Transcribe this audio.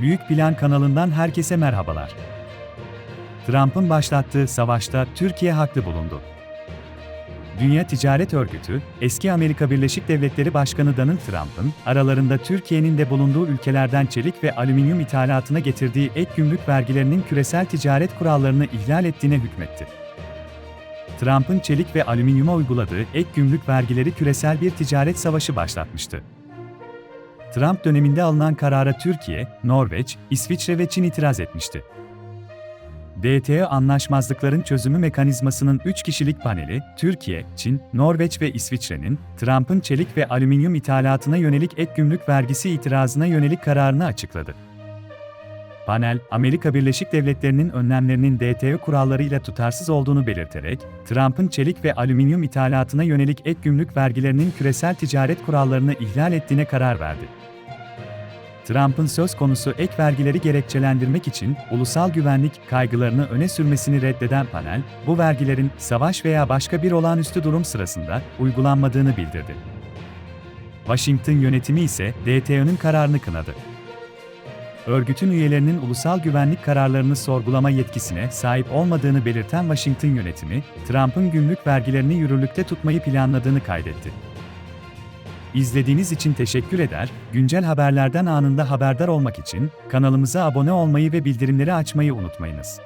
Büyük Plan kanalından herkese merhabalar. Trump'ın başlattığı savaşta Türkiye haklı bulundu. Dünya Ticaret Örgütü, eski Amerika Birleşik Devletleri Başkanı Donald Trump'ın, aralarında Türkiye'nin de bulunduğu ülkelerden çelik ve alüminyum ithalatına getirdiği ek gümrük vergilerinin küresel ticaret kurallarını ihlal ettiğine hükmetti. Trump'ın çelik ve alüminyuma uyguladığı ek gümrük vergileri küresel bir ticaret savaşı başlatmıştı. Trump döneminde alınan karara Türkiye, Norveç, İsviçre ve Çin itiraz etmişti. DTÖ anlaşmazlıkların çözümü mekanizmasının 3 kişilik paneli, Türkiye, Çin, Norveç ve İsviçre'nin, Trump'ın çelik ve alüminyum ithalatına yönelik ek gümrük vergisi itirazına yönelik kararını açıkladı. Panel, Amerika Birleşik Devletleri'nin önlemlerinin DTÖ kurallarıyla tutarsız olduğunu belirterek, Trump'ın çelik ve alüminyum ithalatına yönelik ek gümrük vergilerinin küresel ticaret kurallarını ihlal ettiğine karar verdi. Trump'ın söz konusu ek vergileri gerekçelendirmek için ulusal güvenlik kaygılarını öne sürmesini reddeden panel, bu vergilerin savaş veya başka bir olağanüstü durum sırasında uygulanmadığını bildirdi. Washington yönetimi ise DTÖ'nün kararını kınadı. Örgütün üyelerinin ulusal güvenlik kararlarını sorgulama yetkisine sahip olmadığını belirten Washington yönetimi, Trump'ın gümrük vergilerini yürürlükte tutmayı planladığını kaydetti. İzlediğiniz için teşekkür eder, güncel haberlerden anında haberdar olmak için kanalımıza abone olmayı ve bildirimleri açmayı unutmayınız.